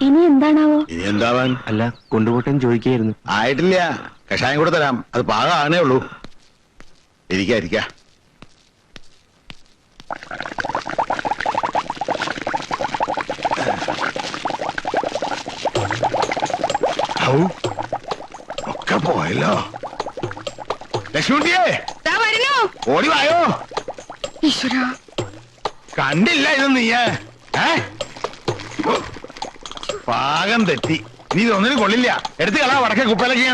ഇനി എന്താണാവോ? ഇനി എന്താവാൻ? അല്ല കൊണ്ടുപോട്ടെന്ന് ചോദിക്കായിരുന്നു ആയിട്ടില്ല. കഷായം കൂടെ തരാം. അത് പാകാണേ ഉള്ളൂ. ഇരിക്ക ഇരിക്ക. ഔ, ഒക്കെ പോയല്ലോ. ലക്ഷ്മിയെ ദാ വരുന്നു. ഓടി വായോ. ഈശ്വര. കണ്ടില്ല ഇത് നീയേ. ഏ? പാകം തെറ്റി. നീ ഇതൊന്നിനും കൊള്ളില്ല. എടുത്ത് കളാ വടക്കേ കുപ്പലൊക്കെ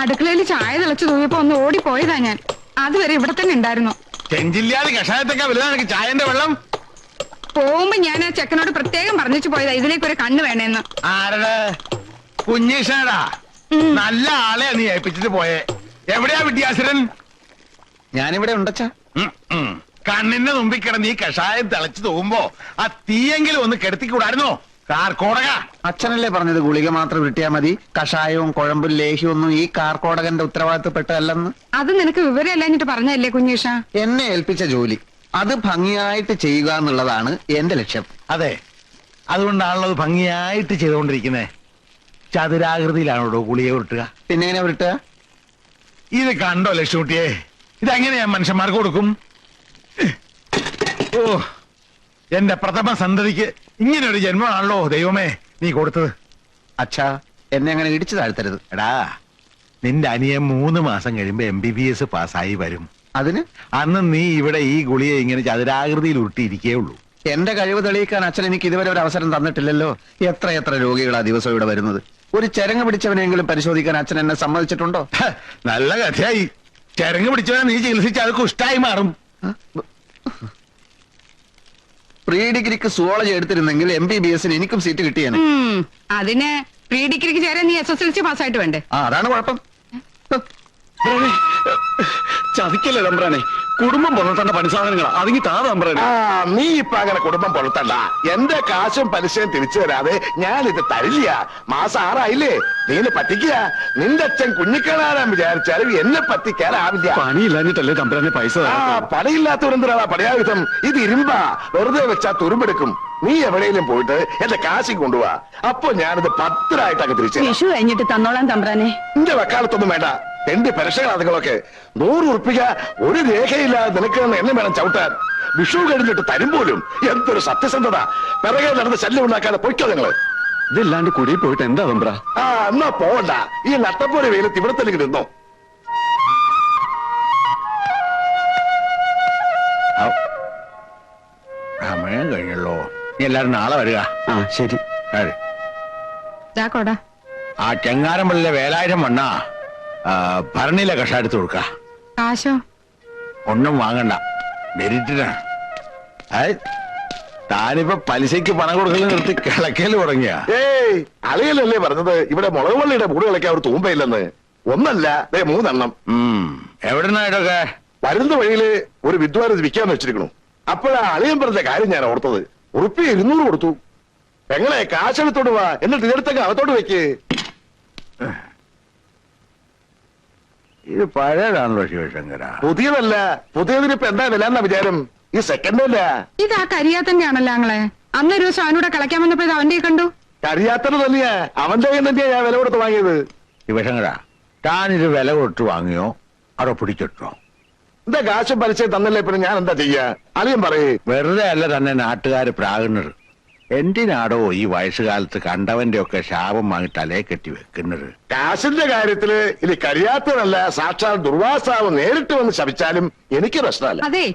അടുക്കളയിൽ ചായ തിളച്ചു തൂങ്ങിയപ്പോ ഒന്ന് ഓടിപ്പോയതാ ഞാൻ. അതുവരെ ഇവിടെ തന്നെ ഉണ്ടായിരുന്നു. ചെഞ്ചില്ലാതെ കഷായത്തൊക്കെ വലുതാണ് ചായന്റെ വെള്ളം? പോകുമ്പോ ഞാൻ ആ ചെക്കനോട് പ്രത്യേകം പറഞ്ഞിച്ചു പോയതാ ഇതിലേക്ക് ഒരു കണ്ണ് വേണേന്ന്. ആരട? കുഞ്ഞീഷടാ. നല്ല ആളെ നീ ഏൽപ്പിച്ചിട്ട് പോയെ. എവിടെയാ വിദ്യാസുരൻ? ഞാനിവിടെ ഉണ്ടച്ചാ. കണ്ണിന്റെ മുമ്പിൽ കിടന്ന് ഈ കഷായം തിളച്ചു തോകുമ്പോ ആ തീയെങ്കിലും ഒന്ന് കെടുത്തിക്കൂടായിരുന്നോ? കാർക്കോടക അച്ഛനല്ലേ പറഞ്ഞത് ഗുളിക മാത്രം കിട്ടിയാ മതി. കഷായവും കുഴമ്പും ലേഹ്യവും ഒന്നും ഈ കാർക്കോടകന്റെ ഉത്തരവാദിത്തപ്പെട്ടതല്ലെന്ന്. അത് നിനക്ക് വിവരമല്ലാഞ്ഞിട്ട് പറഞ്ഞല്ലേ കുഞ്ഞീഷ? എന്നെ ഏൽപ്പിച്ച ജോലി. അത് ഭംഗിയായിട്ട് ചെയ്യുക എന്നുള്ളതാണ് എന്റെ ലക്ഷ്യം. അതെ. അതുകൊണ്ടാണല്ലോ അത് ഭംഗിയായിട്ട് ചെയ്തുകൊണ്ടിരിക്കുന്നേ. ചതുരാകൃതിയിലാണോ ഗുളിക ഉരുട്ടുക? പിന്നെ എങ്ങനെ വിട്ടുക ഇത് കണ്ടോ ലക്ഷ്മിക്കുട്ടിയെ ഇതെങ്ങനെയാ മനുഷ്യന്മാർക്ക് കൊടുക്കും? ഓ എന്റെ പ്രഥമ സന്തതിക്ക് ഇങ്ങനെ ഒരു ജന്മമാണല്ലോ ദൈവമേ നീ കൊടുത്തത്. അച്ഛാ എന്നെ അങ്ങനെ ഇടിച്ചു താഴ്ത്തരുത്. എടാ നിന്റെ അനിയൻ മൂന്ന് മാസം കഴിയുമ്പോ എം ബി ബി എസ് പാസ്സായി വരും. അതിന്? അന്ന് നീ ഇവിടെ ഈ ഗുളിയെ ഇങ്ങനെ ചതുരാകൃതിയിൽ ഉരുട്ടിയിരിക്കേ ഉള്ളൂ. എന്റെ കഴിവ് തെളിയിക്കാൻ അച്ഛൻ എനിക്ക് ഇതുവരെ ഒരു അവസരം തന്നിട്ടില്ലല്ലോ. എത്ര എത്ര രോഗികളാ ദിവസം ഇവിടെ വരുന്നത്. ഒരു ചരങ്ങ് പിടിച്ചവനെങ്കിലും പരിശോധിക്കാൻ അച്ഛൻ എന്നെ സമ്മതിച്ചിട്ടുണ്ടോ? ഹ, നല്ല കഥയായി. ചരങ്ങ് പിടിച്ചവനെ നീ ചികിത്സിച്ച് അത് കുഷ്ടായി മാറും. പ്രീ ഡിഗ്രിക്ക് സുവോളജി എടുത്തിരുന്നെങ്കിൽ എം ബി ബി എസിന് എനിക്കും സീറ്റ് കിട്ടിയാണ് ഉം. അതിന് പ്രീ ഡിഗ്രിക്ക് ചേരാൻ നീ എസ് എസ് എൽ സി പാസ്സായിട്ട് വേണ്ടേ? ആ അതാണ് കുഴപ്പം. ചതിക്കല്ലേ തമ്പ്രാനെ? കുടുംബം പുലർത്തേണ്ട പണിസാധനങ്ങളാ അതിങ്ങി താതാൻ ആ നീ ഇപ്പൊ അങ്ങനെ കുടുംബം പുലർത്തണ്ട. എന്റെ കാശും പലിശയും തിരിച്ചു തരാതെ ഞാൻ ഇത് തരില്ല. മാസം ആറായില്ലേ? നീ എന്നെ പറ്റിക്കുക. നിന്റെ അച്ഛൻ കുഞ്ഞിക്കണാരാൻ വിചാരിച്ചാലും എന്നെ പറ്റിക്കാനാവില്ല. പണിയില്ലാഞ്ഞിട്ടല്ലേ തമ്പ്രാനെ പൈസ ആ തരാത്തത്? പടയില്ലാത്തവരെന്തിനാ പടയായുധം ഇത് ഇരുമ്പാ. വെറുതെ വെച്ചാ തുരുമ്പെടുക്കും. നീ എവിടെയെങ്കിലും പോയിട്ട് എന്റെ കാശി കൊണ്ടുപോവാ അപ്പൊ ഞാനിത് പത്തിരായിട്ടൊക്കെ തിരിച്ചു തരാം. വിഷു കഴിഞ്ഞിട്ട് തന്നോളാം തമ്പ്രാനെ. നിന്റെ വക്കാലത്തൊന്നും വേണ്ട. എന്റെ അതുങ്ങളൊക്കെ നൂറ് ഉറപ്പിക്ക ഒരു രേഖയില്ലാതെ നിനക്ക് തന്നെ എന്നെ വേണം ചവിട്ടാൻ. വിഷു കഴിഞ്ഞിട്ട് തരും പോലും. എന്തൊരു സത്യസന്ധത. പിറകെ നടന്ന് ശല്യം ഉണ്ടാക്കാതെ പൊയ്ക്കോ നിങ്ങൾ. ഇതില്ലാണ്ട് കുടിയിൽ പോയിട്ട് എന്താ തമ്പ്ര? ആ എന്നാ പോവണ്ട ഈ നട്ടപ്പൂര വെയിലത്ത് ഇവിടെ തന്നെ നിന്നോ. സമയം കഴിഞ്ഞല്ലോ. നീ എല്ലാരും നാളെ വരിക. ആ ശരി. ആ ചെങ്ങാരമ്പള്ളിലെ വേലായിരം വണ്ണ ഭരണിയിലെ കഷാ എടുത്ത് കൊടുക്ക. കാശോ? ഒന്നും വാങ്ങണ്ട. മെരിറ്റിനാണ് അയ് താനിപ്പോ പലിശയ്ക്ക് പണം കൊടുക്കൽ നിർത്തി കിളക്കൽ തുടങ്ങിയ. ഏയ് അളിയലല്ലേ പറഞ്ഞത്? ഇവിടെ മുളക് വള്ളിയുടെ കൂടെ കളിക്കാൻ ഒരു തൂമ്പയില്ലെന്ന്. ഒന്നല്ല ദേ മൂന്നെണ്ണം. എവിടുന്നാ ഇതൊക്കെ? വരുന്ന വഴിയിൽ ഒരു വിദ്വാൻ ഇത് വിൽക്കാന്ന് വെച്ചിരിക്കണു. അപ്പോഴാ അളിയൻ പറഞ്ഞ കാര്യം ഞാൻ ഓർത്തത്. ഉറുപ്പി ഇരുന്നൂറ് കൊടുത്തു. എങ്ങനെ കാശെടുത്തോട്ട് വാ. എന്നിട്ട് ഇതെടുത്തൊക്കെ അകത്തോട്ട് വെക്ക്. ഇത് പഴയതാണല്ലോ ശിവശങ്കര. പുതിയതല്ല പുതിയതിന് ഇപ്പൊ എന്താ വില എന്നാ വിചാരം? ഈ സെക്കൻഡ് അല്ല? ഇത് ആ കരിയാത്തന്നെയാണല്ലോ ആങ്ങളെ അന്നൊരു ദിവസം അവനൂടെ കളിക്കാൻ വന്നപ്പോ ഇത് അവന്റെ കണ്ടു. കരിയാത്തത് തന്നെയാ. അവന്റെ കയ്യിൽ തന്നെയാ ഞാൻ വില കൊടുത്ത് വാങ്ങിയത്. ശിവശങ്കര താനിത് വില കൊടുത്ത് വാങ്ങിയോ? അതോ പിടിച്ചിട്ടോ? എന്താ കാശും പലിശയും തന്നല്ലേ പിന്നെ ഞാൻ എന്താ ചെയ്യാ? അളിയൻ പറയേ. വെറുതെ അല്ല തന്നെ നാട്ടുകാര് പ്രാകുന്നത്. എന്തിനാടോ ഈ വയസ്സുകാലത്ത് കണ്ടവന്റെ ഒക്കെ ശാപം വാങ്ങി തലയെ കെട്ടി വെക്കുന്നത്? കാശിന്റെ കാര്യത്തിൽ ഇനി കഴിയാത്തതല്ല സാക്ഷാൽ ദുർവാസാവ് നേരിട്ട് വന്ന് ശപിച്ചാലും എനിക്ക് പ്രശ്നമല്ല. അതെ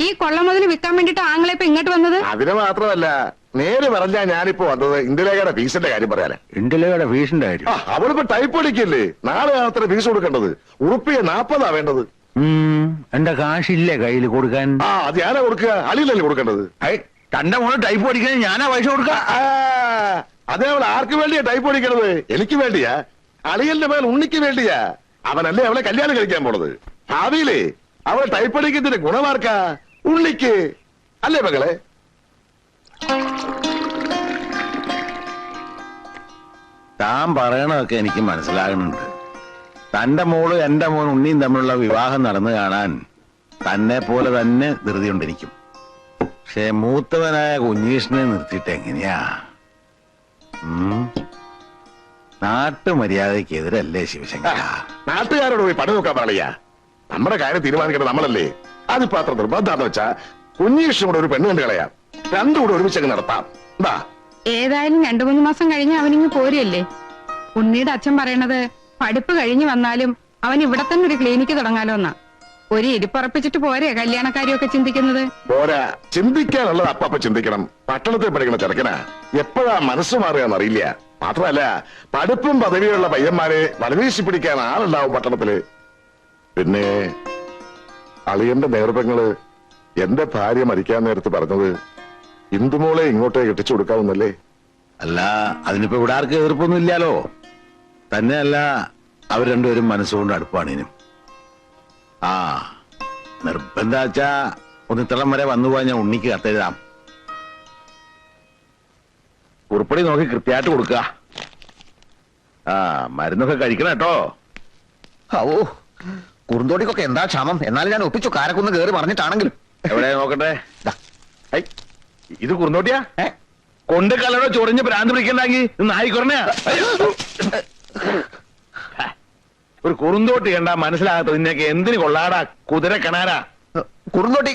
ഈ കൊള്ള മുതൽ വിൽക്കാൻ വേണ്ടിട്ട് ആങ്ങളെ ഇപ്പൊ ഇങ്ങോട്ട് വന്നത്? അതിന് മാത്രമല്ല നേര് പറഞ്ഞാ ഞാനിപ്പോ വന്നത് ഇന്ദിരേഖയുടെ ഫീസിന്റെ കാര്യം പറയാനാ. ഇന്ത്യയുടെ ഫീസിന്റെ കാര്യം? ആ അവളിപ്പോ ടൈപ്പ് അടിക്കില്ലേ നാളെ അത്ര ഫീസ് കൊടുക്കേണ്ടത്. ഉറുപ്പിയ നാപ്പതാ വേണ്ടത്. ഉം, എന്റെ കാശില്ലേ കയ്യിൽ കൊടുക്കാൻ? ആ അത് ഞാനാ കൊടുക്കുക. അളിയിലല്ലേ കൊടുക്കേണ്ടത്? ഐ, തന്റെ മോൾ ടൈപ്പ് പഠിക്കാൻ ഞാനാ പൈസ കൊടുക്ക. അതെ അവൾ ആർക്ക് വേണ്ടിയാ ടൈപ്പ് പഠിക്കണത്? എനിക്ക് വേണ്ടിയാ? അളിയലിന്റെ മേൽ ഉണ്ണിക്ക് വേണ്ടിയാ? അവനല്ലേ അവളെ കല്യാണം കഴിക്കാൻ പോണത്? ഭാവിയിലേ അവളെ ടൈപ്പ് പഠിക്കുന്നതിന്റെ ഗുണമാർക്കാ? ഉണ്ണിക്ക്. അല്ലേ മകളെ? താൻ പറയണതൊക്കെ എനിക്ക് മനസ്സിലാകുന്നുണ്ട്. തന്റെ മോൾ എന്റെ മോൻ ഉണ്ണിയും തമ്മിലുള്ള വിവാഹം നടന്നു കാണാൻ തന്നെ പോലെ തന്നെ ധൃതിയുണ്ടിരിക്കും പക്ഷെ മൂത്തവനായ കുഞ്ഞീഷിനെ നിർത്തിയിട്ട് എങ്ങനെയാ? ഉം. നാട്ടുമര്യാദയ്ക്കെതിരല്ലേ ശിവശങ്കര? നാട്ടുകാരോട് പോയി പണി നോക്കാൻ പറയാ നമ്മുടെ കാര്യം തീരുമാനിക്കേണ്ടത് നമ്മളല്ലേ? അതിപ്പോ അത്ര നിർബന്ധാന്ന് വെച്ചാ കുഞ്ഞീഷിനോട് ഒരു പെണ്ണ് കണ്ടു കളയാം. രണ്ടും കൂടെ ഒരുമിച്ചങ്ങ് നടത്താം. എന്താ ഏതായാലും രണ്ടു മൂന്ന് മാസം കഴിഞ്ഞ് അവനിങ്ങ് പോരല്ലേ? ഉണ്ണിയുടെ അച്ഛൻ പറയണത് പഠിപ്പ് കഴിഞ്ഞു വന്നാലും അവൻ ഇവിടെ തന്നെ ഒരു ക്ലിനിക്ക് തുടങ്ങാലോ എന്നാ ഒരു ഇരിപ്പറപ്പിച്ചിട്ട് പോരെ കല്യാണക്കാരിയൊക്കെ ചിന്തിക്കുന്നത്? പോരാ. ചിന്തിക്കാനുള്ളത് അപ്പപ്പ ചിന്തിക്കണം. പട്ടണത്തിൽ പഠിക്കുന്ന ചെറുക്കനാ. എപ്പോഴാ മനസ്സ് മാറുകയെന്ന് അറിയില്ല മാത്രമല്ല പഠിപ്പും പദവിയുള്ള പയ്യന്മാരെ വലവീശി പിടിക്കാൻ ആളുണ്ടാവും പട്ടണത്തിൽ. പിന്നെ അളിയന്റെ നേതൃത്വങ്ങൾ എന്റെ ഭാര്യ മരിക്കാൻ നേരത്ത് പറഞ്ഞത് ഇന്ദുമോളെ ഇങ്ങോട്ടേ കെട്ടിച്ചു കൊടുക്കാവുന്നല്ലേ? അല്ല അതിനിപ്പോ ഇവിടെ ആർക്കും എതിർപ്പൊന്നും ഇല്ലാലോ. തന്നെയല്ല അവർ രണ്ടുപേരും മനസ്സുകൊണ്ട് അടുപ്പാണ് ഇനും. ആ നിർബന്ധാച്ചാ ഒന്ന് ഇത്രയും വരെ വന്നു പോയാൽ ഞാൻ ഉണ്ണിക്ക് കത്തെഴുതാം. കുറുപ്പടി നോക്കി കൃത്യമായിട്ട് കൊടുക്കുക. ആ മരുന്നൊക്കെ കഴിക്കണം കേട്ടോ. ഓ കുറുന്തോടിക്കൊക്കെ എന്താ ക്ഷാമം? എന്നാലും ഞാൻ ഒപ്പിച്ചു കാരക്കുന്ന് കയറി പറഞ്ഞിട്ടാണെങ്കിലും എവിടെ നോക്കട്ടെ? ഐ, ഇത് കുറുന്തോട്ടിയാ? കൊണ്ട് കലടോ ചൊറിഞ്ഞ് ഭ്രാന്ത് പിടിക്കണ്ടെങ്കിൽ നായിക്കൊറണയാ ഒരു കുറുന്തോട്ടി കണ്ടാ മനസ്സിലാകത്ത നിന്നൊക്കെ എന്തിന് കൊള്ളാടാ കുതിര കിണാരാ? കുറുന്തോട്ടി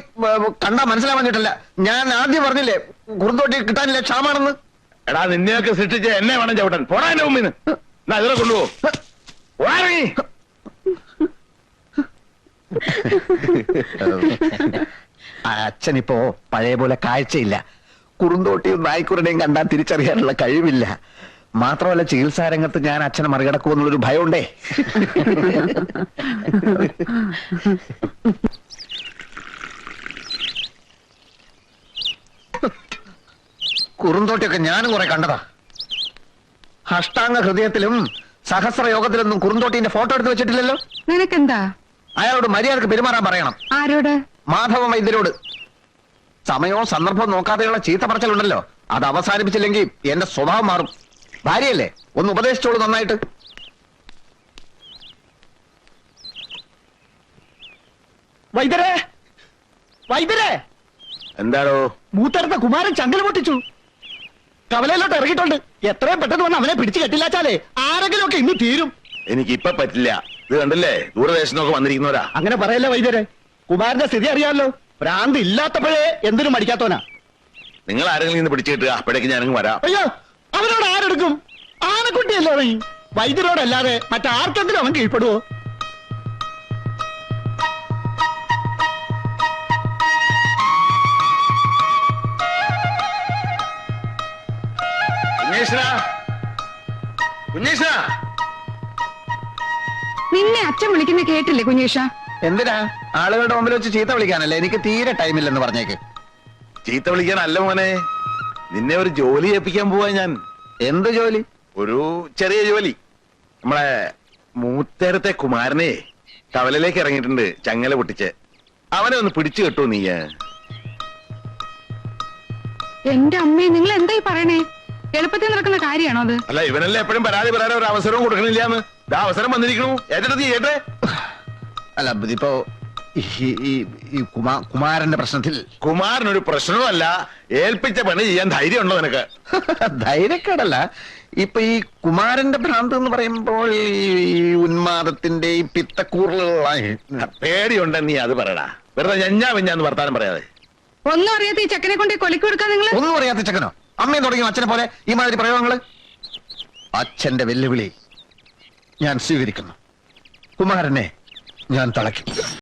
കണ്ടാ മനസ്സിലാവാഞ്ഞിട്ടല്ല ഞാൻ ആദ്യം പറഞ്ഞില്ലേ കുറുന്തോട്ടി കിട്ടാനില്ല ക്ഷാമാണെന്ന്. എടാ നിന്നെയൊക്കെ സൃഷ്ടിച്ച് എന്നെ വേണം ചവിട്ടാൻ. പോടാ എന്റെ മുമ്പിന്ന്. എന്നാ ഇതിനെ കൊണ്ടുപോ. അച്ഛനിപ്പോ അച്ഛൻ ഇപ്പോ പഴയ പോലെ കാഴ്ചയില്ല. കുറുന്തോട്ടിയും നായ്ക്കുരുടെയും കണ്ടാൽ തിരിച്ചറിയാനുള്ള കഴിവില്ല. മാത്രമല്ല ചികിത്സാ രംഗത്ത് ഞാൻ അച്ഛനെ മറികടക്കുമെന്നുള്ളൊരു ഭയമുണ്ടേ. കുറുന്തോട്ടിയൊക്കെ ഞാനും കുറെ കണ്ടതാ. അഷ്ടാംഗ ഹൃദയത്തിലും സഹസ്ര യോഗത്തിലൊന്നും കുറുന്തോട്ടിന്റെ ഫോട്ടോ എടുത്ത് വെച്ചിട്ടില്ലല്ലോ. നിനക്കെന്താ? അയാളോട് മര്യാദയ്ക്ക് പെരുമാറാൻ പറയണം. ആരോട്? മാധവ വൈദ്യരോട് സമയവും സന്ദർഭവും നോക്കാതെയുള്ള ചീത്ത പറച്ചിലുണ്ടല്ലോ. അത് അവസാനിപ്പിച്ചില്ലെങ്കിൽ എന്റെ സ്വഭാവം മാറും. ഭാര്യയല്ലേ? ഒന്ന് ഉപദേശിച്ചോളൂ നന്നായിട്ട്. വൈദ്യരെ! വൈദ്യരെ! എന്താണോ മൂത്തടുത്ത കുമാരൻ ചങ്കൽ പൊട്ടിച്ചു. കവലയിലോട്ട് ഇറങ്ങിയിട്ടുണ്ട്. എത്രയും പെട്ടെന്ന് വന്ന് അവനെ പിടിച്ചു കെട്ടില്ലാച്ചാലേ ആരെങ്കിലും ഒക്കെ ഇന്ന് തീരും. എനിക്ക് ഇപ്പൊ പറ്റില്ല. ഇത് കണ്ടല്ലേ? ദൂരദേശത്തൊക്കെ വന്നിരിക്കുന്നവരാ. അങ്ങനെ പറയല്ലേ വൈദ്യരെ? കുമാരന്റെ സ്ഥിതി അറിയാമല്ലോ. ഭ്രാന്ത് ഇല്ലാത്തപ്പോഴേ എന്തിനും മടിക്കാത്തവനാ. നിങ്ങൾ ആരെങ്കിലും ഇന്ന് പിടിച്ചു കിട്ടുക? അപ്പോഴേക്ക് ഞാനങ്ങ് വരാം. അയ്യോ! അവനോട് ആരെടുക്കും? ആനക്കുട്ടിയല്ലേ അവൻ? വൈദ്യരോടല്ലാതെ മറ്റാർക്കെങ്കിലും അവൻ കീഴ്പ്പെടുവോ? നിന്നെ അച്ഛൻ വിളിക്കുന്ന കേട്ടില്ലേ കുഞ്ഞീഷ? എന്തിനാ? ആളുകളുടെ മുമ്പിൽ വെച്ച് ചീത്ത വിളിക്കാനല്ലേ? എനിക്ക് തീരെ ടൈമില്ലെന്ന് പറഞ്ഞേക്ക്. ചീത്ത വിളിക്കാനല്ല മോനെ. നിന്നെ ഒരു ജോലി ഏൽപ്പിക്കാൻ പോവാ ഞാൻ. എന്ത് ജോലി? ഒരു ചെറിയ ജോലി. നമ്മളെ മൂത്തേരത്തെ കുമാരനെ കവലയിലേക്ക് ഇറങ്ങിയിട്ടുണ്ട് ചങ്ങല പൊട്ടിച്ച്. അവനെ ഒന്ന് പിടിച്ചു കെട്ടു നീ. എന്റെ അമ്മേ നിങ്ങൾ എന്തായി പറയണേ? എളുപ്പത്തിൽ നടക്കുന്ന കാര്യമാണോ അത്? അല്ല ഇവനല്ലേ എപ്പോഴും പരാതി പറയാൻ ഒരു അവസരവും കൊടുക്കണില്ലാന്ന്? ഇതാ അവസരം വന്നിരിക്കണു. ഏറ്റെടുത്ത് ചെയ്യട്ടെ. അല്ല ഇതിപ്പോ ഈ- ഈ ഈ കുമാ കുമാരന്റെ പ്രശ്നത്തിൽ. കുമാരനൊരു പ്രശ്നവുമല്ല ഏൽപ്പിച്ച പണി ചെയ്യാൻ ധൈര്യമുണ്ടോ നിനക്ക്? ധൈര്യക്കേടല്ല. ഇപ്പൊ ഈ കുമാരന്റെ ഭ്രാന്ത് എന്ന് പറയുമ്പോൾ ഈ ഉന്മാദത്തിന്റെ ഈ പിത്തക്കൂറലുള്ള പേടിയുണ്ട് നീ അത് പറയടാ. വെറുതെ ഞഞ്ഞാ വിഞ്ഞാന്ന് വർത്താനം പറയാതെ. ഒന്നും അറിയാത്ത ഈ ചക്കനെ കൊണ്ട് കൊളിക്ക് കൊടുക്കാൻ നിങ്ങൾ ഒന്നും അറിയാത്ത ചക്കനോ? അമ്മയെ തുടങ്ങിയ അച്ഛനെ പോലെ ഈ മാതിരി പ്രയോഗങ്ങൾ? അച്ഛന്റെ വെല്ലുവിളി ഞാൻ സ്വീകരിക്കുന്നു. കുമാരനെ ഞാൻ തളയ്ക്കും.